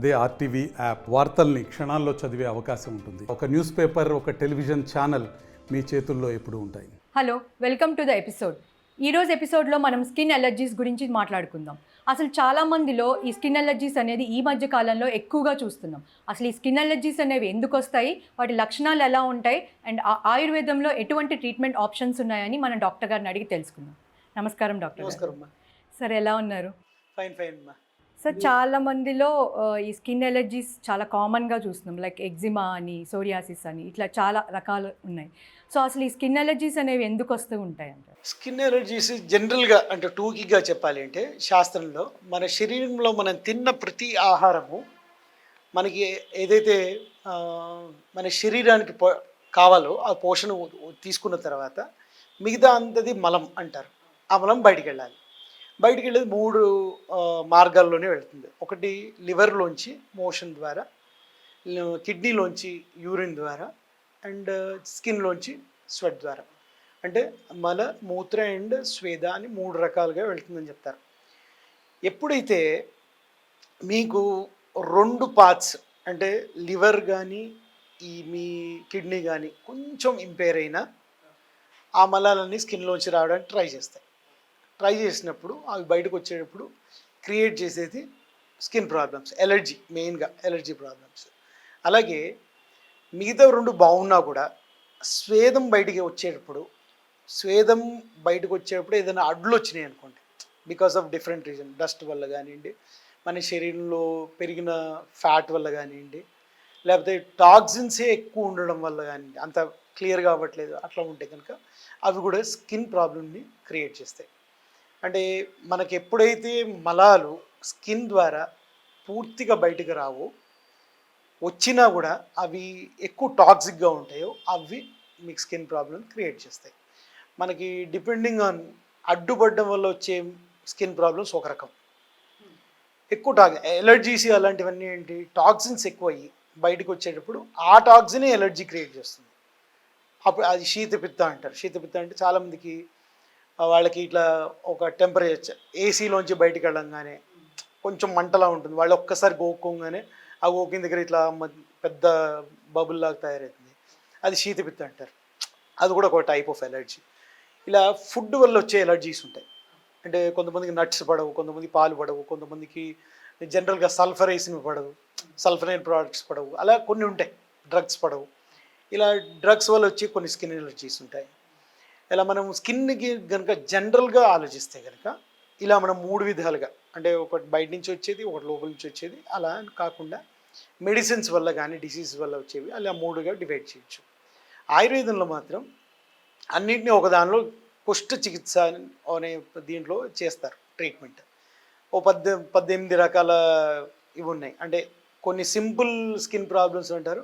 అదే RTV app వార్తల్ని క్షణాల్లో చదివే అవకాశం ఉంటుంది. ఒక న్యూస్ పేపర్ ఒక టెలివిజన్ ఛానల్ మీ చేతుల్లో ఎప్పుడూ ఉంటాయి. Hello welcome to the episode. ఈరోజు ఎపిసోడ్లో మనం స్కిన్ ఎలర్జీస్ గురించి మాట్లాడుకుందాం. అసలు చాలా మందిలో ఈ స్కిన్ ఎలర్జీస్ అనేది ఈ మధ్య కాలంలో ఎక్కువగా చూస్తున్నాం. అసలు ఈ స్కిన్ ఎలర్జీస్ అనేవి ఎందుకు వస్తాయి? వాటి లక్షణాలు ఎలా ఉంటాయి? అండ్ ఆ- ఆయుర్వేదంలో ఎటువంటి ట్రీట్మెంట్ ఆప్షన్స్ ఉన్నాయని మనం డాక్టర్ గారిని అడిగి తెలుసుకుందాం. నమస్కారం డాక్టర్ నమస్కారం అమ్మా. సార్ ఎలా ఉన్నారు? ఫైన్ ఫైన్ సార్ చాలా మందిలో ఈ స్కిన్ ఎలర్జీస్ చాలా కామన్గా చూస్తున్నాం. లైక్ ఎగ్జిమా అని సోరియాసిస్ అని ఇట్లా చాలా రకాలు ఉన్నాయి. సో అసలు ఈ స్కిన్ ఎలర్జీస్ అనేవి ఎందుకు వస్తూ ఉంటాయి అంటారు? స్కిన్ ఎలర్జీస్ జనరల్గా అంటే టూకీగా చెప్పాలి అంటే శాస్త్రంలో మన శరీరంలో మనం తిన్న ప్రతి ఆహారము మనకి ఏదైతే మన శరీరానికి పో కావాలో ఆ పోషణ తీసుకున్న తర్వాత మిగతా అంతది మలం అంటారు. ఆ మలం బయటికి వెళ్ళాలి. బయటికి వెళ్ళేది మూడు మార్గాల్లోనే వెళ్తుంది. ఒకటి లివర్లోంచి మోషన్ ద్వారా కిడ్నీలోంచి యూరిన్ ద్వారా అండ్ స్కిన్లోంచి స్వెట్ ద్వారా. అంటే మల మూత్ర అండ్ స్వేద అని మూడు రకాలుగా వెళ్తుందని చెప్తారు. ఎప్పుడైతే మీకు రెండు పార్ట్స్ అంటే లివర్ కానీ ఈ మీ కిడ్నీ కానీ కొంచెం ఇంపేర్ అయినా ఆ మలాలన్నీ స్కిన్లోంచి రావడానికి ట్రై చేస్తాయి. ట్రై చేసినప్పుడు అవి బయటకు వచ్చేటప్పుడు క్రియేట్ చేసేది స్కిన్ ప్రాబ్లమ్స్ ఎలర్జీ మెయిన్గా ఎలర్జీ ప్రాబ్లమ్స్ అలాగే మిగతా రెండు బాగున్నా కూడా స్వేదం బయటికి వచ్చేటప్పుడు స్వేదం బయటకు వచ్చేటప్పుడు ఏదైనా అడ్లు వచ్చినాయి అనుకోండి because of different reason dust వల్ల కానివ్వండి మన శరీరంలో పెరిగిన ఫ్యాట్ వల్ల కానివ్వండి లేకపోతే టాక్సిన్సే ఎక్కువ ఉండడం వల్ల కానివ్వండి అంత క్లియర్ కావట్లేదు అట్లా ఉంటే కనుక అవి కూడా స్కిన్ ప్రాబ్లమ్ని క్రియేట్ చేస్తాయి. అంటే మనకి ఎప్పుడైతే మలాలు స్కిన్ ద్వారా పూర్తిగా బయటకు రావో వచ్చినా కూడా అవి ఎక్కువ టాక్సిక్గా ఉంటాయో అవి మీకు స్కిన్ ప్రాబ్లం క్రియేట్ చేస్తాయి. మనకి డిపెండింగ్ ఆన్ అడ్డుపడడం వల్ల వచ్చే స్కిన్ ప్రాబ్లమ్స్ ఒక రకం. ఎక్కువ టాక్ ఎలర్జీస్ అలాంటివన్నీ ఏంటి? టాక్సిన్స్ ఎక్కువ అయ్యి బయటకు వచ్చేటప్పుడు ఆ టాక్సినే ఎలర్జీ క్రియేట్ చేస్తుంది. అప్పుడు అది శీతపిత్త అంటారు. శీతపిత్త అంటే చాలామందికి వాళ్ళకి ఇట్లా ఒక టెంపరేచర్ ఏసీలోంచి బయటికి వెళ్ళంగానే కొంచెం మంటలా ఉంటుంది. వాళ్ళు ఒక్కసారి గోక్కోగానే ఆ గోకిన దగ్గర ఇట్లా మ- పెద్ద బబుల్లాగా తయారవుతుంది అది శీతపిత్త అంటారు. అది కూడా ఒక టైప్ ఆఫ్ ఎలర్జీ ఇలా ఫుడ్ వల్ల వచ్చే ఎలర్జీస్ ఉంటాయి. అంటే కొంతమందికి నట్స్ పడవు కొంతమంది పాలు పడవు కొంతమందికి జనరల్గా సల్ఫర్ పడవు సల్ఫరైన్ ప్రోడక్ట్స్ పడవు. అలా కొన్ని ఉంటాయి. డ్రగ్స్ పడవు. ఇలా డ్రగ్స్ వల్ల వచ్చి కొన్ని స్కిన్ ఎలర్జీస్ ఉంటాయి. ఇలా మనం స్కిన్కి కనుక జనరల్గా ఆలోచిస్తే కనుక ఇలా మనం మూడు విధాలుగా అంటే ఒకటి బయట నుంచి వచ్చేది ఒకటి లోపల నుంచి వచ్చేది అలా అని కాకుండా మెడిసిన్స్ వల్ల కానీ డిసీజ్ వల్ల వచ్చేవి అలా మూడుగా డివైడ్ చేయొచ్చు. ఆయుర్వేదంలో మాత్రం అన్నింటినీ ఒక దానిలో కుష్ఠ చికిత్స అనే దీంట్లో చేస్తారు ట్రీట్మెంట్ ఓ పద్దె పద్దెనిమిది రకాల ఇవి ఉన్నాయి. అంటే కొన్ని సింపుల్ స్కిన్ ప్రాబ్లమ్స్ అంటారు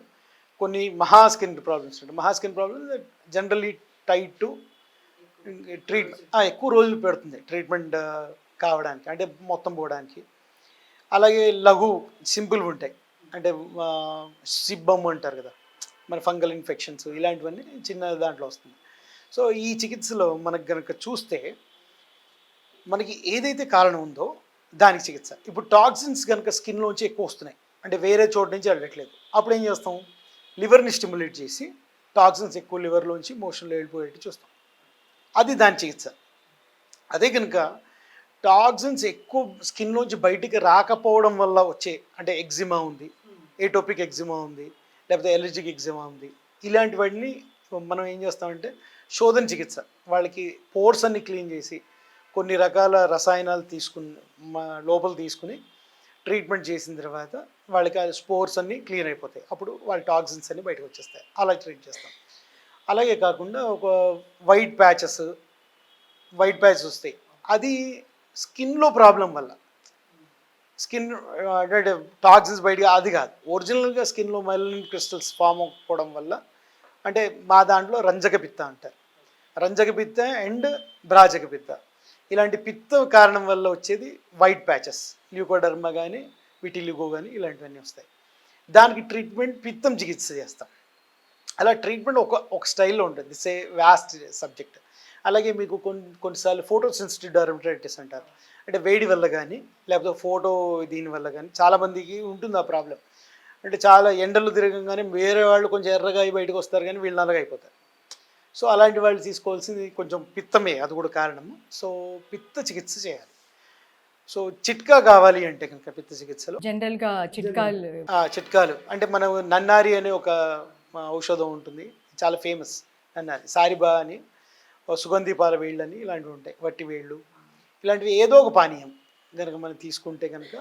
కొన్ని మహా స్కిన్ ప్రాబ్లమ్స్ ఉంటాయి మహా skin problems generally tight to treat ఎక్కువ రోజులు పెడుతుంది ట్రీట్మెంట్ కావడానికి అంటే మొత్తం పోవడానికి. అలాగే లఘు సింపుల్ ఉంటాయి. అంటే సిబ్బమ్ అంటారు కదా. మన ఫంగల్ ఇన్ఫెక్షన్స్ ఇలాంటివన్నీ చిన్న దాంట్లో వస్తుంది. సో ఈ చికిత్సలో మనకు కనుక చూస్తే మనకి ఏదైతే కారణం ఉందో దానికి చికిత్స. ఇప్పుడు టాక్సిన్స్ కనుక స్కిన్లోంచి ఎక్కువ వస్తున్నాయి. అంటే వేరే చోటు నుంచి వెళ్ళట్లేదు. అప్పుడు ఏం చేస్తాం? లివర్ని స్టిమ్యులేట్ చేసి టాక్సిన్స్ ఎక్కువ లివర్లోంచి మోషన్లో వెళ్ళిపోయేట్టు చూస్తాం. అది దాని చికిత్స. అదే కనుక టాక్సిన్స్ ఎక్కువ స్కిన్లోంచి బయటికి రాకపోవడం వల్ల వచ్చే అంటే ఎగ్జిమా ఉంది ఏటోపిక్ ఎగ్జిమా ఉంది లేకపోతే ఎలర్జిక్ ఎగ్జిమా ఉంది. ఇలాంటివన్నీ మనం ఏం చేస్తామంటే శోధన చికిత్స. వాళ్ళకి పోర్స్ అన్ని క్లీన్ చేసి కొన్ని రకాల రసాయనాలు తీసుకుని లోపల తీసుకుని ట్రీట్మెంట్ చేసిన తర్వాత వాళ్ళకి ఆ స్పోర్స్ అన్నీ క్లియర్ అయిపోతాయి. అప్పుడు వాళ్ళ టాక్సిన్స్ అన్ని బయటకు వచ్చేస్తాయి. అలా ట్రీట్ చేస్తాం. అలాగే కాకుండా ఒక వైట్ ప్యాచెస్ వైట్ ప్యాచెస్ వస్తాయి. అది స్కిన్లో ప్రాబ్లం వల్ల. స్కిన్ అంటే టాక్సిన్స్ బయటగా అది కాదు. ఒరిజినల్గా స్కిన్లో మెలనిన్ క్రిస్టల్స్ ఫామ్ అవ్వకపోవడం వల్ల అంటే మా దాంట్లో రంజక పిత్త అంటారు. రంజక పిత్త అండ్ బ్రాజక పిత్త. ఇలాంటి పిత్త కారణం వల్ల వచ్చేది వైట్ ప్యాచెస్. ల్యూకోడర్మా కానీ విటిలిగో కానీ ఇలాంటివన్నీ వస్తాయి. దానికి ట్రీట్మెంట్ పిత్తం చికిత్స చేస్తాం. అలా ట్రీట్మెంట్ ఒక ఒక స్టైల్లో ఉంటుంది. సే వ్యాస్ట్ సబ్జెక్ట్ అలాగే మీకు కొన్ని కొన్నిసార్లు ఫోటో సెన్సిటివ్ డర్మటైటిస్ అంటారు. అంటే వేడి వల్ల కానీ లేకపోతే ఫోటో దీని వల్ల కానీ చాలామందికి ఉంటుంది ఆ ప్రాబ్లం అంటే చాలా ఎండలు తిరగంగానే వేరే వాళ్ళు కొంచెం ఎర్రగా అయి బయటకు వస్తారు కానీ వీళ్ళు నల్లగా అయిపోతారు. సో అలాంటి వాళ్ళు తీసుకోవాల్సింది కొంచెం పిత్తమే అది కూడా కారణము. సో పిత్త చికిత్స చేయాలి. సో చిట్కా కావాలి అంటే కనుక పిత్త చికిత్సలో. జనరల్గా చిట్కాలు. చిట్కాలు. అంటే మనం నన్నారి అనే ఒక ఔషధం ఉంటుంది. చాలా ఫేమస్ అన్నారు సారిబా అని సుగంధీపాల వేళ్ళు అని ఇలాంటివి ఉంటాయి. వట్టి వేళ్ళు. ఇలాంటివి ఏదో ఒక పానీయం కనుక మనం తీసుకుంటే కనుక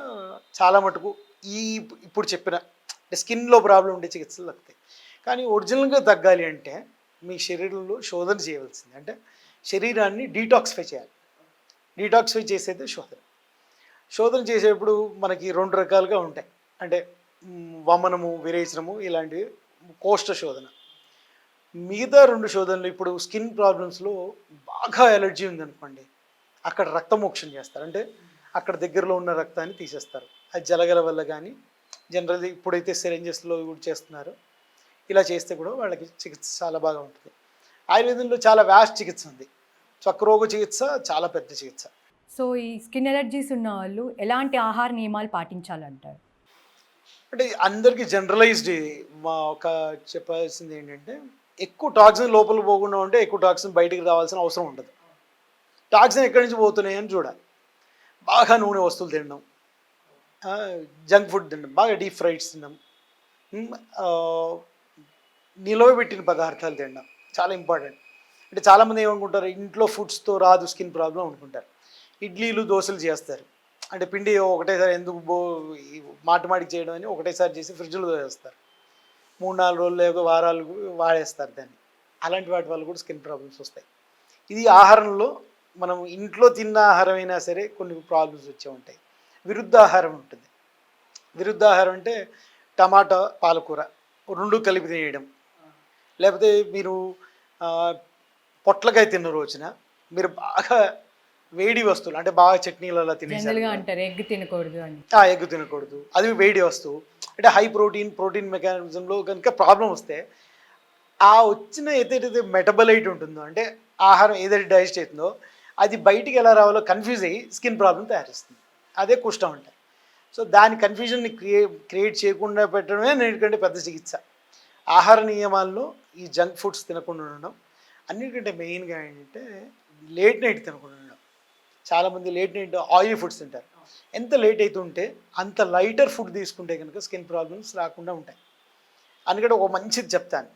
చాలా మటుకు ఈ ఇప్పుడు చెప్పిన స్కిన్లో ప్రాబ్లం ఉండే చికిత్సలు తగ్గుతాయి. కానీ ఒరిజినల్గా తగ్గాలి అంటే మీ శరీరంలో శోధన చేయవలసింది. అంటే శరీరాన్ని డీటాక్సిఫై చేయాలి. డీటాక్సిఫై చేసేది శోధన. శోధన చేసేటప్పుడు మనకి రెండు రకాలుగా ఉంటాయి. అంటే వమనము విరేచనము ఇలాంటివి కోష్ట శోధన. మిగతా రెండు శోధనలు ఇప్పుడు స్కిన్ ప్రాబ్లమ్స్లో బాగా ఎలర్జీ ఉందనుకోండి అక్కడ రక్తమోక్షం చేస్తారు. అంటే అక్కడ దగ్గరలో ఉన్న రక్తాన్ని తీసేస్తారు. అది జలగల వల్ల కానీ జనరల్గా ఇప్పుడైతే సిరంజెస్లో కూడా చేస్తున్నారు. ఇలా చేస్తే కూడా వాళ్ళకి చికిత్స చాలా బాగా ఉంటుంది. ఆయుర్వేదంలో చాలా వ్యాస్ట్ చికిత్స ఉంది. చక్రోగ చికిత్స చాలా పెద్ద చికిత్స. సో ఈ స్కిన్ ఎలర్జీస్ ఉన్న వాళ్ళు ఎలాంటి ఆహార నియమాలు పాటించాలంటారు? అంటే అందరికీ జనరలైజ్డ్ మా ఒక చెప్పాల్సింది ఏంటంటే ఎక్కువ టాక్సిన్ లోపల పోకుండా ఉంటే ఎక్కువ టాక్సిన్ బయటికి రావాల్సిన అవసరం ఉండదు. టాక్సిన్ ఎక్కడి నుంచి పోతున్నాయని చూడాలి. బాగా నూనె వస్తువులు తినడం జంక్ ఫుడ్ తినడం బాగా డీప్ ఫ్రైడ్స్ తినడం నిలవబెట్టిన పదార్థాలు తినడం చాలా ఇంపార్టెంట్ అంటే చాలామంది ఏమనుకుంటారు ఇంట్లో ఫుడ్స్తో రాదు స్కిన్ ప్రాబ్లం అనుకుంటారు. ఇడ్లీలు దోశలు చేస్తారు. అంటే పిండి ఒకటేసారి ఎందుకు బో ఈ మాటి మాటికి చేయడం అని ఒకటేసారి చేసి ఫ్రిడ్జ్లో వేస్తారు మూడు నాలుగు రోజులు లేక వారాలు వాడేస్తారు దాన్ని. అలాంటి వాటి వల్ల కూడా స్కిన్ ప్రాబ్లమ్స్ వస్తాయి. ఇది ఆహారంలో మనం ఇంట్లో తిన్న ఆహారం అయినా సరే కొన్ని ప్రాబ్లమ్స్ వచ్చే ఉంటాయి. విరుద్ధ ఆహారం ఉంటుంది. విరుద్ధ ఆహారం అంటే టమాటా పాలకూర రెండు కలిపి తినేయడం. లేకపోతే మీరు పొట్లకాయ తిన్న రోజున మీరు బాగా వేడి వస్తువులు అంటే బాగా చట్నీలలో తినేసారు జనరల్గా అంటారు ఎగ్ తినకూడదు అని. ఆ ఎగ్ తినకూడదు. అది వేడి వస్తువు. అంటే హై ప్రోటీన్ ప్రోటీన్ మెకానిజంలో కనుక ప్రాబ్లం వస్తే ఆ వచ్చిన ఏదైతే మెటబలైట్ ఉంటుందో అంటే ఆహారం ఏదైతే డైజెస్ట్ అవుతుందో అది బయటికి ఎలా రావాలో కన్ఫ్యూజ్ అయ్యి స్కిన్ ప్రాబ్లం తయారు చేస్తుంది అదే కుష్టం అంటే సో దాని కన్ఫ్యూజన్ని క్రియే క్రియేట్ చేయకుండా పెట్టడమే అన్నిటికంటే పెద్ద చికిత్స. ఆహార నియమాల్లో ఈ జంక్ ఫుడ్స్ తినకుండా ఉండడం అన్నిటికంటే మెయిన్గా ఏంటంటే లేట్ నైట్ తినకుండా ఉండడం చాలామంది లేట్ నైట్ ఆయిల్ ఫుడ్స్ తింటారు. ఎంత లేట్ అవుతుంటే అంత లైటర్ ఫుడ్ తీసుకుంటే కనుక స్కిన్ ప్రాబ్లమ్స్ రాకుండా ఉంటాయి. అందుకని ఒక మంచిది చెప్తాను.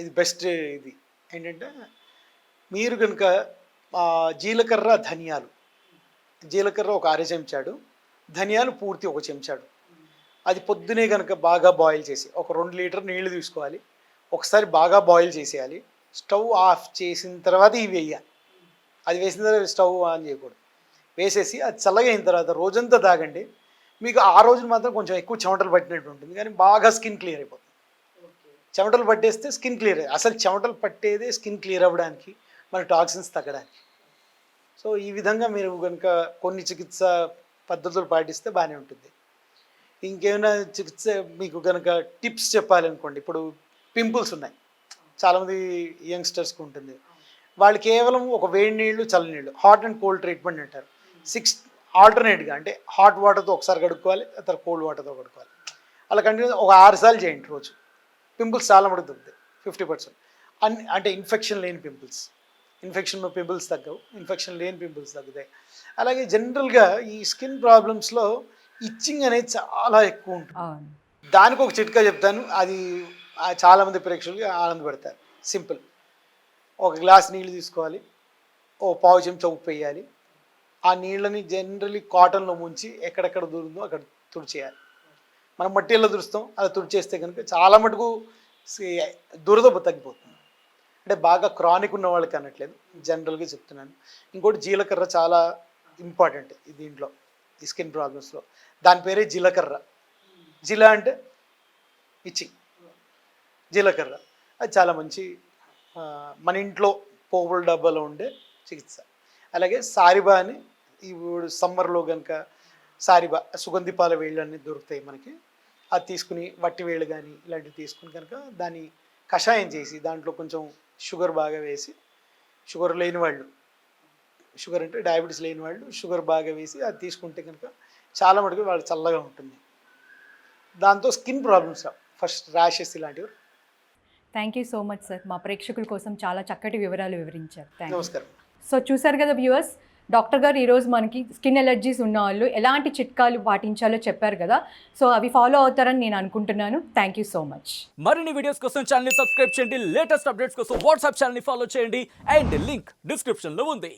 ఇది బెస్ట్ ఇది. ఏంటంటే మీరు కనుక జీలకర్ర ధనియాలు. జీలకర్ర ఒక అర చెంచాడు. ధనియాలు పూర్తి ఒక చెంచాడు. అది పొద్దునే కనుక బాగా బాయిల్ చేసి ఒక రెండు లీటర్ నీళ్ళు తీసుకోవాలి. ఒకసారి బాగా బాయిల్ చేసేయాలి. స్టవ్ ఆఫ్ చేసిన తర్వాత ఇవి వేయాలి. అది వేసిన తర్వాత స్టవ్ ఆన్ చేయకూడదు. వేసేసి అది చల్లగా అయిన తర్వాత రోజంతా తాగండి. మీకు ఆ రోజున మాత్రం కొంచెం ఎక్కువ చెమటలు పట్టినట్టు ఉంటుంది. కానీ బాగా స్కిన్ క్లియర్ అయిపోతుంది. చెమటలు పట్టేస్తే స్కిన్ క్లియర్ అసలు చెమటలు పట్టేదే స్కిన్ క్లియర్ అవ్వడానికి మన టాక్సిన్స్ తగ్గడానికి. సో ఈ విధంగా మీరు కనుక కొన్ని చికిత్స పద్ధతులు పాటిస్తే బాగానే ఉంటుంది. ఇంకేమైనా చికిత్స మీకు కనుక టిప్స్ చెప్పాలనుకోండి. ఇప్పుడు పింపుల్స్ ఉన్నాయి. చాలామంది యంగ్స్టర్స్కి ఉంటుంది. వాళ్ళు కేవలం ఒక వేడి నీళ్ళు చల్ల నీళ్ళు హాట్ అండ్ కోల్డ్ ట్రీట్మెంట్ అంటారు. సిక్స్ ఆల్టర్నేట్గా అంటే హాట్ వాటర్తో ఒకసారి కడుక్కోవాలి తర్వాత కోల్డ్ వాటర్తో కడుక్కోవాలి. అలా కంటిన్యూ ఒక ఆరు సార్లు చేయండి రోజు. పింపుల్స్ చాలా మటుకు తగ్గుతాయి ఫిఫ్టీ పర్సెంట్ అన్ని అంటే ఇన్ఫెక్షన్ లేని పింపుల్స్ ఇన్ఫెక్షన్ పింపుల్స్ తగ్గవు ఇన్ఫెక్షన్ లేని పింపుల్స్ తగ్గుతాయి. అలాగే జనరల్గా ఈ స్కిన్ ప్రాబ్లమ్స్లో ఇచ్చింగ్ అనేది చాలా ఎక్కువ ఉంటుంది. దానికి ఒక చిట్కా చెప్తాను అది చాలామంది ప్రేక్షకులు ఆనందపడతారు. సింపుల్ ఒక గ్లాస్ నీళ్ళు తీసుకోవాలి. ఓ పావు చెంచా ఉప్పు వేయాలి. ఆ నీళ్ళని జనరలీ కాటన్లో ముంచి ఎక్కడెక్కడ దూరుందో అక్కడ తుడిచేయాలి. మనం మట్టిలో తుడుస్తాం అది తుడిచేస్తే కనుక చాలా మటుకు దురద తగ్గిపోతుంది. అంటే బాగా క్రానిక్ ఉన్న వాళ్ళకి అనట్లేదు జనరల్గా చెప్తున్నాను. ఇంకోటి జీలకర్ర చాలా ఇంపార్టెంట్ దీంట్లో ఈ స్కిన్ ప్రాబ్లమ్స్లో. దాని పేరే జీలకర్ర. జీల అంటే ఇచ్చి జీలకర్ర. అది చాలా మంచి మన ఇంట్లో పోపుల డబ్బాలో ఉండే చికిత్స. అలాగే సారిబా అని ఇప్పుడు సమ్మర్లో కనుక సారిబా సుగంధిపాల వేళ్ళు అన్నీ దొరుకుతాయి మనకి. అది తీసుకుని వట్టి వేళ్ళు కానీ ఇలాంటివి తీసుకుని కనుక దాన్ని కషాయం చేసి దాంట్లో కొంచెం షుగర్ బాగా వేసి షుగర్ లేని వాళ్ళు షుగర్ అంటే డయాబెటీస్ లేని వాళ్ళు షుగర్ బాగా వేసి అది తీసుకుంటే కనుక చాలా మటుకు వాళ్ళు చల్లగా ఉంటుంది. దాంతో స్కిన్ ప్రాబ్లమ్స్ ఫస్ట్ ర్యాషెస్ ఇలాంటివి thank you so much sir మా ప్రేక్షకుల కోసం చాలా చక్కటి వివరాలు వివరించారు. థ్యాంక్ సో చూసారు కదా వ్యూవర్స్ డాక్టర్ గారు ఈరోజు మనకి స్కిన్ ఎలర్జీస్ ఉన్న వాళ్ళు ఎలాంటి చిట్కాలు పాటించాలో చెప్పారు కదా. సో అవి ఫాలో అవుతారని నేను అనుకుంటున్నాను. థ్యాంక్ యూ సో మచ్ మరిన్ని వీడియోస్ కోసం ఛానల్ సబ్స్క్రైబ్ చేయండి. లేటెస్ట్ అప్డేట్స్ కోసం వాట్సాప్ ఛానల్ ఫాలో చేయండి. అండ్ లింక్ డిస్క్రిప్షన్లో ఉంది.